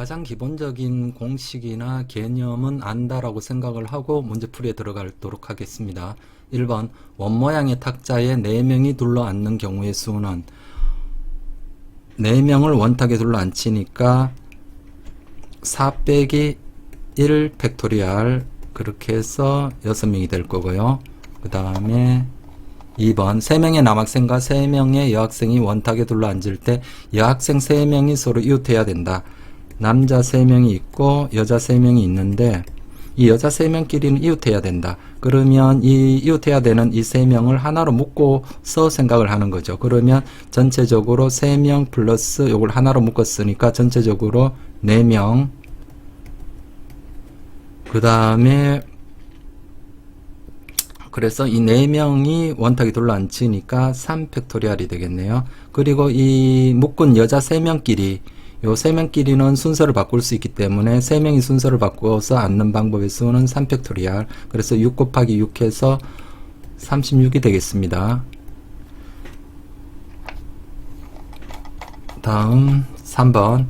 가장 기본적인 공식이나 개념은 안다라고 생각을 하고 문제풀이에 들어가도록 하겠습니다. 1번 원모양의 탁자에 4명이 둘러앉는 경우의 수는 4명을 원탁에 둘러앉히니까 4 빼기 1 팩토리알 그렇게 해서 6명이 될 거고요. 그 다음에 2번 3명의 남학생과 3명의 여학생이 원탁에 둘러앉을 때 여학생 3명이 서로 이웃해야 된다. 남자 3명이 있고 여자 3명이 있는데 이 여자 3명끼리는 이웃해야 된다. 그러면 이 이웃해야 되는 이 3명을 하나로 묶어서 생각을 하는 거죠. 그러면 전체적으로 3명 플러스 요걸 하나로 묶었으니까 전체적으로 4명 그 다음에 그래서 이네 명이 원탁이 둘러앉히니까 3팩토리알이 되겠네요. 그리고 이 묶은 여자 세 명끼리 요 세 명끼리는 순서를 바꿀 수 있기 때문에 세 명이 순서를 바꿔서 앉는 방법의 수는 3팩토리알. 그래서 6 곱하기 6 해서 36이 되겠습니다. 다음 3번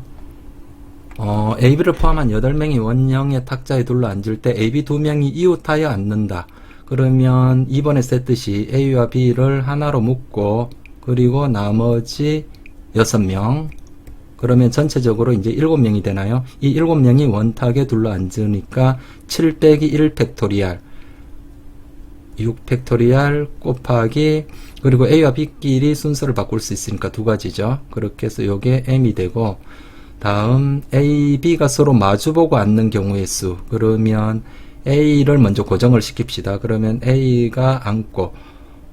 어, AB를 포함한 8명이 원형의 탁자에 둘러 앉을 때 AB 2명이 이웃하여 앉는다. 그러면 이번에 썼듯이 A와 B를 하나로 묶고 그리고 나머지 6명 그러면 전체적으로 이제 7명이 되나요? 이 7명이 원탁에 둘러앉으니까 7 빼기 1 팩토리알 6 팩토리알 곱하기 그리고 A와 B끼리 순서를 바꿀 수 있으니까 두 가지죠. 그렇게 해서 요게 M이 되고 다음 A, B가 서로 마주보고 앉는 경우의 수 그러면 A를 먼저 고정을 시킵시다. 그러면 A가 앉고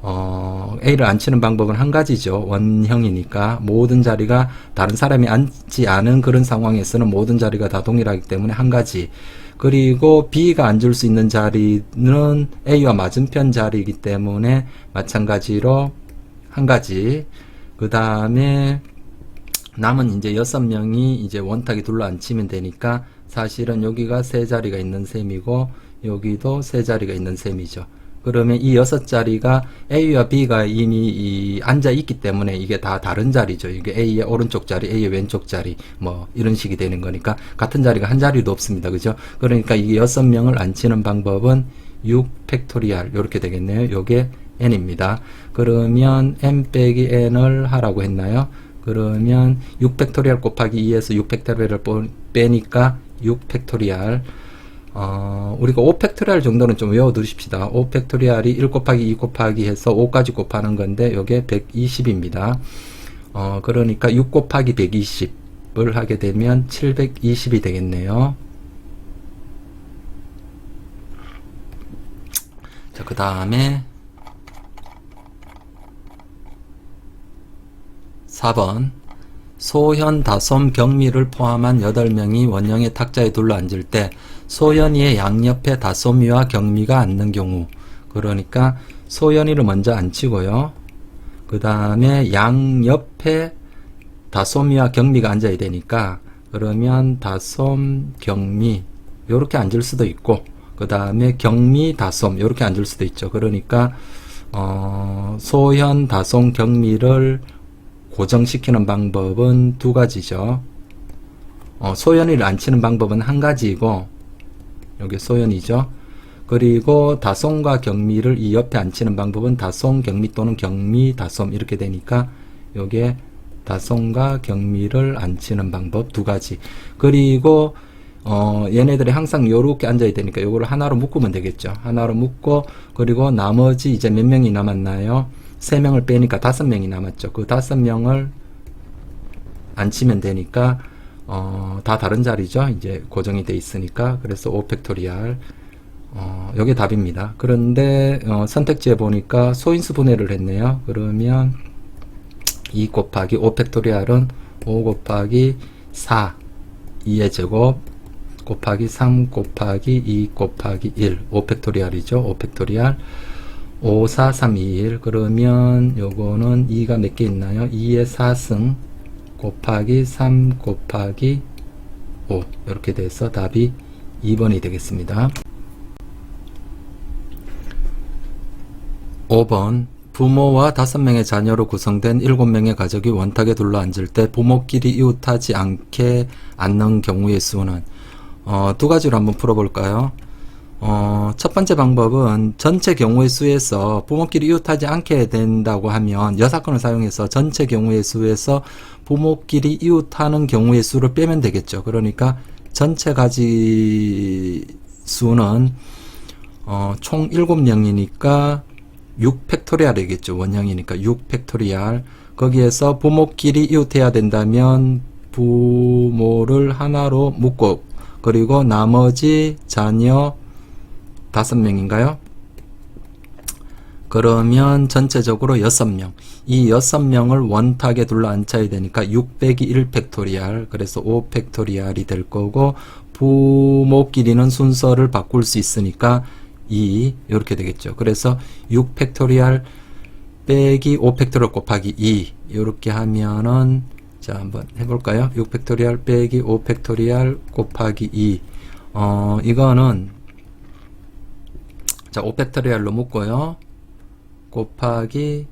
어, A를 앉히는 방법은 한 가지죠. 원형이니까 모든 자리가 다른 사람이 앉지 않은 그런 상황에서는 모든 자리가 다 동일하기 때문에 한 가지. 그리고 B가 앉을 수 있는 자리는 A와 맞은편 자리이기 때문에 마찬가지로 한 가지. 그 다음에 남은 이제 여섯 명이 이제 원탁에 둘러 앉히면 되니까 사실은 여기가 세 자리가 있는 셈이고 여기도 세 자리가 있는 셈이죠. 그러면 이 여섯 자리가 A와 B가 이미 이 앉아 있기 때문에 이게 다 다른 자리죠. 이게 A의 오른쪽 자리, A의 왼쪽 자리, 뭐 이런 식이 되는 거니까 같은 자리가 한 자리도 없습니다. 그죠? 그러니까 이 여섯 명을 앉히는 방법은 6 팩토리알 이렇게 되겠네요. 요게 n입니다. 그러면 n 빼기 n을 하라고 했나요? 그러면 6 팩토리알 곱하기 2에서 6 팩토리알을 빼니까 6 팩토리알 어, 우리가 5 팩토리알 정도는 좀 외워 두십시다. 5 팩토리알이 1 곱하기 2 곱하기 해서 5까지 곱하는 건데 요게 120입니다. 어, 그러니까 6 곱하기 120을 하게 되면 720이 되겠네요. 자, 그 다음에 4번 소현, 다솜, 경미를 포함한 8명이 원형의 탁자에 둘러앉을 때 소현이의 양옆에 다솜이와 경미가 앉는 경우 그러니까 소현이를 먼저 앉히고요. 그 다음에 양옆에 다솜이와 경미가 앉아야 되니까 그러면 다솜, 경미 요렇게 앉을 수도 있고 그 다음에 경미, 다솜 요렇게 앉을 수도 있죠. 그러니까 어, 소현, 다솜, 경미를 고정시키는 방법은 두 가지죠. 어, 소연이를 안 치는 방법은 한 가지이고, 여기 소연이죠. 그리고 다솜과 경미를 이 옆에 안 치는 방법은 다솜, 경미 또는 경미, 다솜 이렇게 되니까 요게 다솜과 경미를 안 치는 방법 두 가지. 그리고 어, 얘네들이 항상 요렇게 앉아야 되니까 요거를 하나로 묶으면 되겠죠. 하나로 묶고 그리고 나머지 이제 몇 명이 남았나요? 세 명을 빼니까 다섯 명이 남았죠. 그 다섯 명을 앉히면 되니까 어, 다 다른 자리죠. 이제 고정이 돼 있으니까 그래서 5 팩토리알 어, 여기 답입니다. 그런데 어, 선택지에 보니까 소인수 분해를 했네요. 그러면 2 곱하기 5 팩토리알은 5 곱하기 4 2의 제곱 곱하기 3 곱하기 2 곱하기 1 5 팩토리알이죠. 5 팩토리알 5, 4, 3, 2, 1 그러면 요거는 2가 몇 개 있나요? 2의 4승 곱하기 3 곱하기 5 이렇게 돼서 답이 2번이 되겠습니다. 5번 부모와 다섯 명의 자녀로 구성된 일곱 명의 가족이 원탁에 둘러앉을 때 부모끼리 이웃하지 않게 앉는 경우의 수는 어, 두 가지로 한번 풀어볼까요? 어, 첫 번째 방법은 전체 경우의 수에서 부모끼리 이웃하지 않게 된다고 하면 여사건을 사용해서 전체 경우의 수에서 부모끼리 이웃하는 경우의 수를 빼면 되겠죠. 그러니까 전체 가지 수는 어, 총 7명이니까 6 팩토리알이겠죠. 원형이니까 6 팩토리알. 거기에서 부모끼리 이웃해야 된다면 부모를 하나로 묶고 그리고 나머지 자녀 다섯 명인가요? 그러면 전체적으로 여섯 명. 이 여섯 명을 원탁에 둘러 앉혀야 되니까 6 빼기 1 팩토리알. 그래서 5 팩토리알이 될 거고 부모 끼리는 순서를 바꿀 수 있으니까 2 이렇게 되겠죠. 그래서 6 팩토리알 빼기 5 팩토리얼 곱하기 2 이렇게 하면은 자 한번 해볼까요? 6 팩토리알 빼기 5 팩토리알 곱하기 2 어, 이거는 자, 5 팩토리알로 묶고요. 곱하기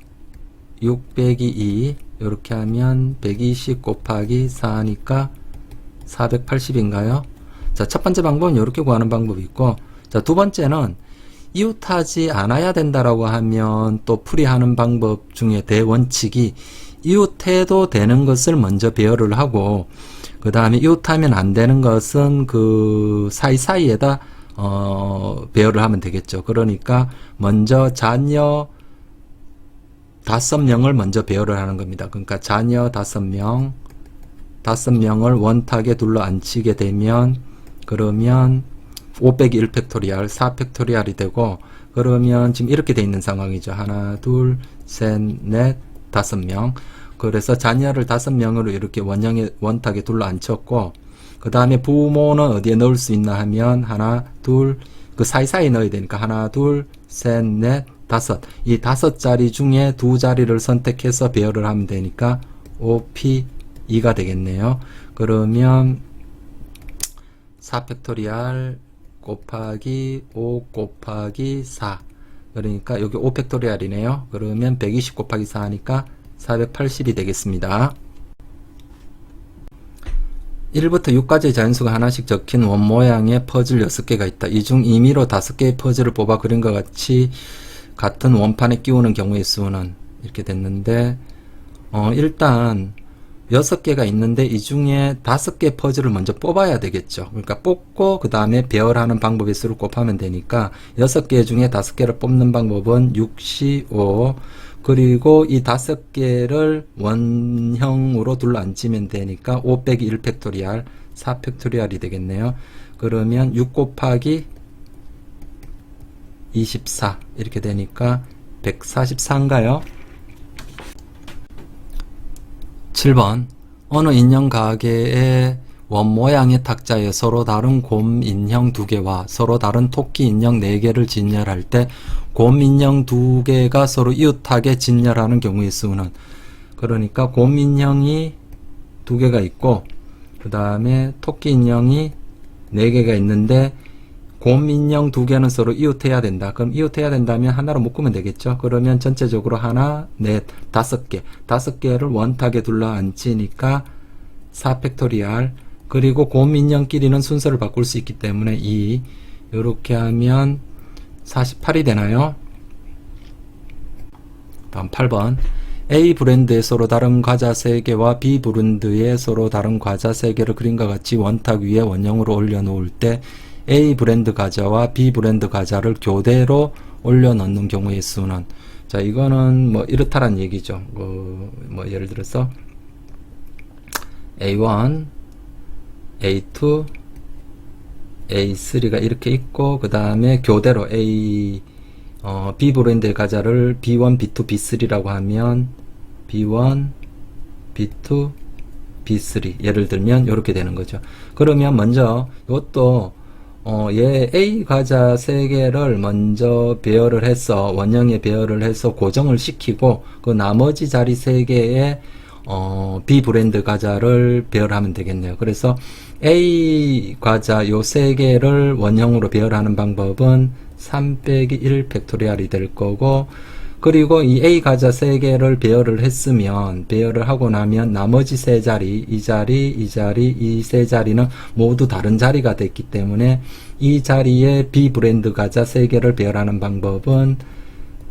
6 빼기 2 이렇게 하면 120 곱하기 4니까 480인가요? 자, 첫 번째 방법은 이렇게 구하는 방법이 있고 자, 두 번째는 이웃하지 않아야 된다라고 하면 또 풀이하는 방법 중에 대원칙이 이웃해도 되는 것을 먼저 배열을 하고 그 다음에 이웃하면 안 되는 것은 그 사이사이에다 어, 배열을 하면 되겠죠. 그러니까 먼저 자녀 다섯 명을 먼저 배열을 하는 겁니다. 그러니까 자녀 다섯 명, 다섯 명을 원탁에 둘러 앉히게 되면 그러면 5 빼기 1 팩토리알, 4 팩토리알이 되고 그러면 지금 이렇게 돼 있는 상황이죠. 하나, 둘, 셋, 넷, 다섯 명. 그래서 자녀를 다섯 명으로 이렇게 원형의 원탁에 둘러 앉혔고 그 다음에 부모는 어디에 넣을 수 있나 하면 하나, 둘, 그 사이사이 넣어야 되니까 하나, 둘, 셋, 넷, 다섯. 이 다섯 자리 중에 두 자리를 선택해서 배열을 하면 되니까 5P 2가 되겠네요. 그러면 4 팩토리알 곱하기 5 곱하기 4. 그러니까 여기 5 팩토리알이네요. 그러면 120 곱하기 4니까 480이 되겠습니다. 1부터 6까지 자연수가 하나씩 적힌 원 모양의 퍼즐 6개가 있다. 이 중 임의로 5개의 퍼즐을 뽑아 그린 것 같이 같은 원판에 끼우는 경우의 수는 이렇게 됐는데 어, 일단 6개가 있는데 이 중에 5개 퍼즐을 먼저 뽑아야 되겠죠. 그러니까 뽑고 그 다음에 배열하는 방법의 수를 곱하면 되니까 6개 중에 5개를 뽑는 방법은 6, 5 그리고 이 다섯 개를 원형으로 둘러 앉히면 되니까 5 빼기 1 팩토리알 4 팩토리알이 되겠네요. 그러면 6 곱하기 24 이렇게 되니까 144인가요? 7번 어느 인형 가게의 원 모양의 탁자에 서로 다른 곰 인형 두 개와 서로 다른 토끼 인형 네 개를 진열할 때 곰 인형 두 개가 서로 이웃하게 진열하는 경우의 수는 그러니까 곰 인형이 두 개가 있고 그 다음에 토끼 인형이 네 개가 있는데 곰 인형 두 개는 서로 이웃해야 된다. 그럼 이웃해야 된다면 하나로 묶으면 되겠죠. 그러면 전체적으로 하나, 넷, 다섯 개, 다섯 개를 원탁에 둘러 앉히니까 4 팩토리알 그리고 곰 인형끼리는 순서를 바꿀 수 있기 때문에 2 이렇게 하면 48이 되나요? 다음 8번 A 브랜드의 서로 다른 과자 3개와 B 브랜드의 서로 다른 과자 3개를 그림과 같이 원탁 위에 원형으로 올려놓을 때 A 브랜드 과자와 B 브랜드 과자를 교대로 올려놓는 경우의 수는 자 이거는 뭐 이렇다란 얘기죠. 뭐, 뭐 예를 들어서 A1, A2, A3가 이렇게 있고 그 다음에 교대로 A 어, B 브랜드의 과자를 B1, B2, B3라고 하면 B1, B2, B3 예를 들면 이렇게 되는 거죠. 그러면 먼저 이것도 어, 얘 A 과자 3개를 먼저 배열을 해서 원형에 배열을 해서 고정을 시키고 그 나머지 자리 3개에 어, B 브랜드 과자를 배열하면 되겠네요. 그래서 A 과자 요세 개를 원형으로 배열하는 방법은 3 빼기 1 팩토리알이 될 거고 그리고 이 A 가자 세 개를 배열을 했으면 배열을 하고 나면 나머지 세 자리, 이 자리, 이 자리, 이 세 자리는 모두 다른 자리가 됐기 때문에 이 자리에 B 브랜드 가자 세 개를 배열하는 방법은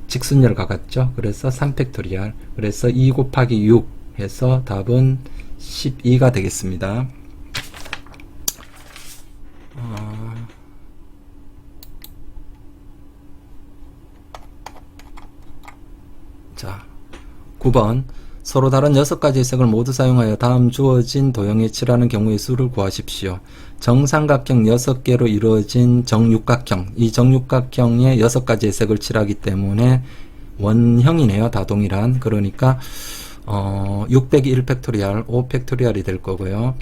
직순열과 같죠. 그래서 3팩토리알. 그래서 2 곱하기 6 해서 답은 12가 되겠습니다. 어, 자, 9번. 서로 다른 6가지의 색을 모두 사용하여 다음 주어진 도형에 칠하는 경우의 수를 구하십시오. 정삼각형 6개로 이루어진 정육각형. 이 정육각형에 6가지의 색을 칠하기 때문에 원형이네요. 다 동일한. 그러니까 어, 600이 1팩토리알, 5 팩토리알이 될 거고요.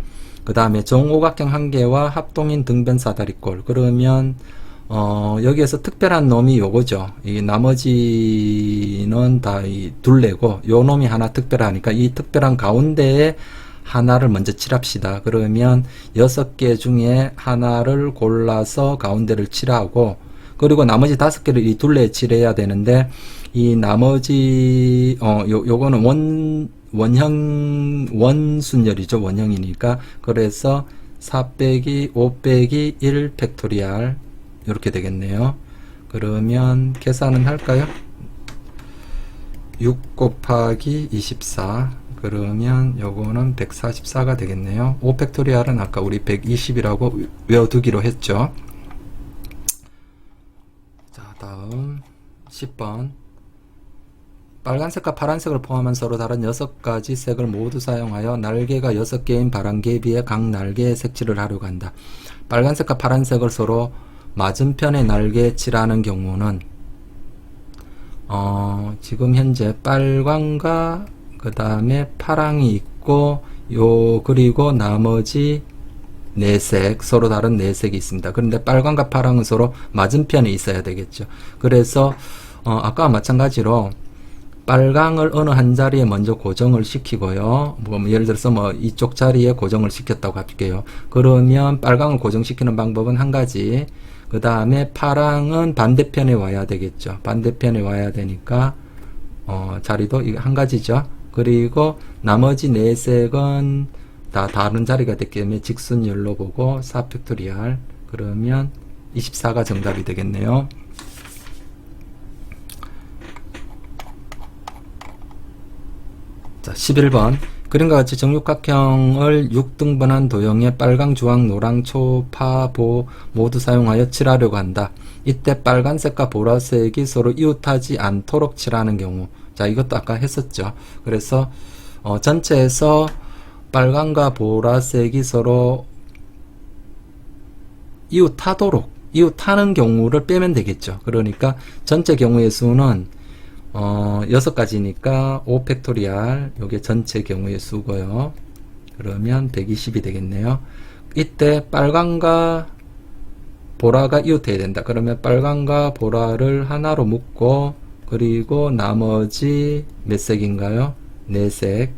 그 다음에 정오각형 한 개와 합동인 등변 사다리꼴. 그러면 어, 여기에서 특별한 놈이 요거죠. 이 나머지는 다 이 둘레고, 요 놈이 하나 특별하니까 이 특별한 가운데에 하나를 먼저 칠합시다. 그러면 여섯 개 중에 하나를 골라서 가운데를 칠하고, 그리고 나머지 다섯 개를 이 둘레에 칠해야 되는데, 이 나머지, 어, 요, 요거는 원, 원형, 원순열이죠. 원형이니까. 그래서 4 빼기 5 빼기 1 팩토리알. 이렇게 되겠네요. 그러면 계산은 할까요? 6 곱하기 24 그러면 요거는 144가 되겠네요. 5 팩토리알은 아까 우리 120이라고 외워두기로 했죠. 자 다음 10번 빨간색과 파란색을 포함한 서로 다른 6가지 색을 모두 사용하여 날개가 6개인 바람개에 비해 각 날개에 색칠을 하려고 한다. 빨간색과 파란색을 서로 맞은편에 날개 칠하는 경우는 어, 지금 현재 빨강과 그 다음에 파랑이 있고 요 그리고 나머지 네색 서로 다른 네색이 있습니다. 그런데 빨강과 파랑은 서로 맞은편에 있어야 되겠죠. 그래서 어, 아까와 마찬가지로 빨강을 어느 한 자리에 먼저 고정을 시키고요. 뭐 예를 들어서 뭐 이쪽 자리에 고정을 시켰다고 할게요. 그러면 빨강을 고정시키는 방법은 한 가지. 그 다음에 파랑은 반대편에 와야 되겠죠. 반대편에 와야 되니까 어, 자리도 한 가지죠. 그리고 나머지 네 색은 다 다른 자리가 됐기 때문에 직선열로 보고 4 팩토리알 그러면 24가 정답이 되겠네요. 자, 11번. 그림과 같이 정육각형을 6등분한 도형에 빨강, 주황, 노랑, 초, 파, 보 모두 사용하여 칠하려고 한다. 이때 빨간색과 보라색이 서로 이웃하지 않도록 칠하는 경우. 자, 이것도 아까 했었죠. 그래서 어, 전체에서 빨강과 보라색이 서로 이웃하도록 이웃하는 경우를 빼면 되겠죠. 그러니까 전체 경우의 수는 어, 여섯 가지니까 5 팩토리알, 요게 전체 경우의 수고요. 그러면 120이 되겠네요. 이때 빨강과 보라가 이웃해야 된다. 그러면 빨강과 보라를 하나로 묶고, 그리고 나머지 몇 색인가요? 네 색.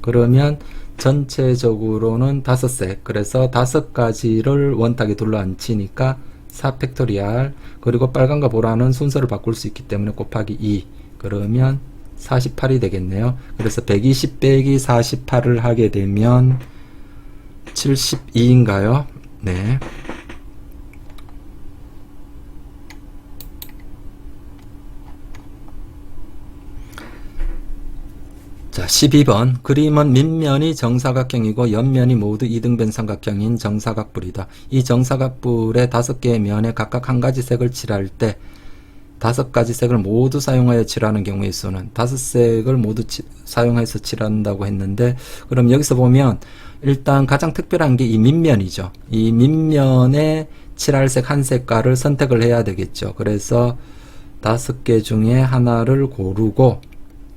그러면 전체적으로는 다섯 색. 그래서 다섯 가지를 원탁에 둘러앉히니까 4 팩토리알 그리고 빨간과 보라는 순서를 바꿀 수 있기 때문에 곱하기 2 그러면 48이 되겠네요. 그래서 120 빼기 48을 하게 되면 72인가요? 네. 자, 12번. 그림은 밑면이 정사각형이고 옆면이 모두 이등변 삼각형인 정사각뿔이다. 이 정사각뿔의 다섯 개의 면에 각각 한 가지 색을 칠할 때 다섯 가지 색을 모두 사용하여 칠하는 경우의 수는 다섯 색을 모두 치, 사용해서 칠한다고 했는데 그럼 여기서 보면 일단 가장 특별한 게 이 밑면이죠. 이 밑면에 칠할 색 한 색깔을 선택을 해야 되겠죠. 그래서 다섯 개 중에 하나를 고르고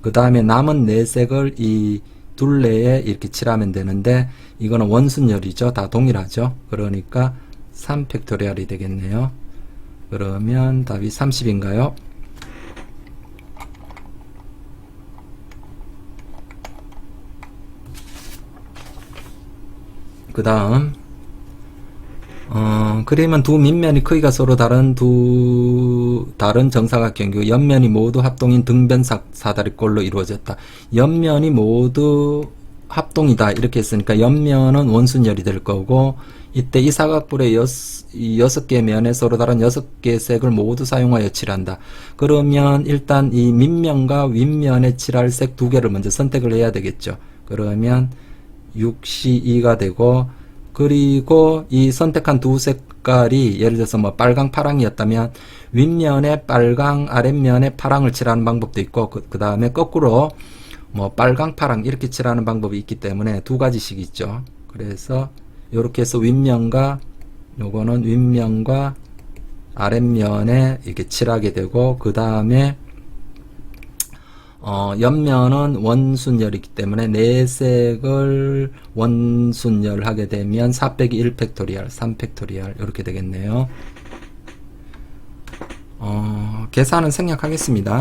그 다음에 남은 네 색을 이 둘레에 이렇게 칠하면 되는데 이거는 원순열이죠. 다 동일하죠. 그러니까 3 팩토리알이 되겠네요. 그러면 답이 30인가요? 그 다음 어, 그림은 두 밑면이 크기가 서로 다른 두두 다른 정사각형이고 옆면이 모두 합동인 등변 사- 사다리꼴로 이루어졌다. 옆면이 모두 합동이다 이렇게 했으니까 옆면은 원순열이 될 거고 이때 이 사각뿔의 여, 이 여섯 개 면에 서로 다른 여섯 개의 색을 모두 사용하여 칠한다. 그러면 일단 이 밑면과 윗면에 칠할 색 두 개를 먼저 선택을 해야 되겠죠. 그러면 6C2가 되고 그리고 이 선택한 두 색깔이 예를 들어서 뭐 빨강 파랑이었다면 윗면에 빨강 아랫면에 파랑을 칠하는 방법도 있고 그 다음에 거꾸로 뭐 빨강 파랑 이렇게 칠하는 방법이 있기 때문에 두 가지씩 있죠. 그래서 이렇게 해서 윗면과 요거는 윗면과 아랫면에 이렇게 칠하게 되고 그 다음에 어, 옆면은 원순열이기 때문에 내색을 원순열 하게 되면 4 빼기 1 팩토리얼, 3 팩토리얼 이렇게 되겠네요. 어, 계산은 생략하겠습니다.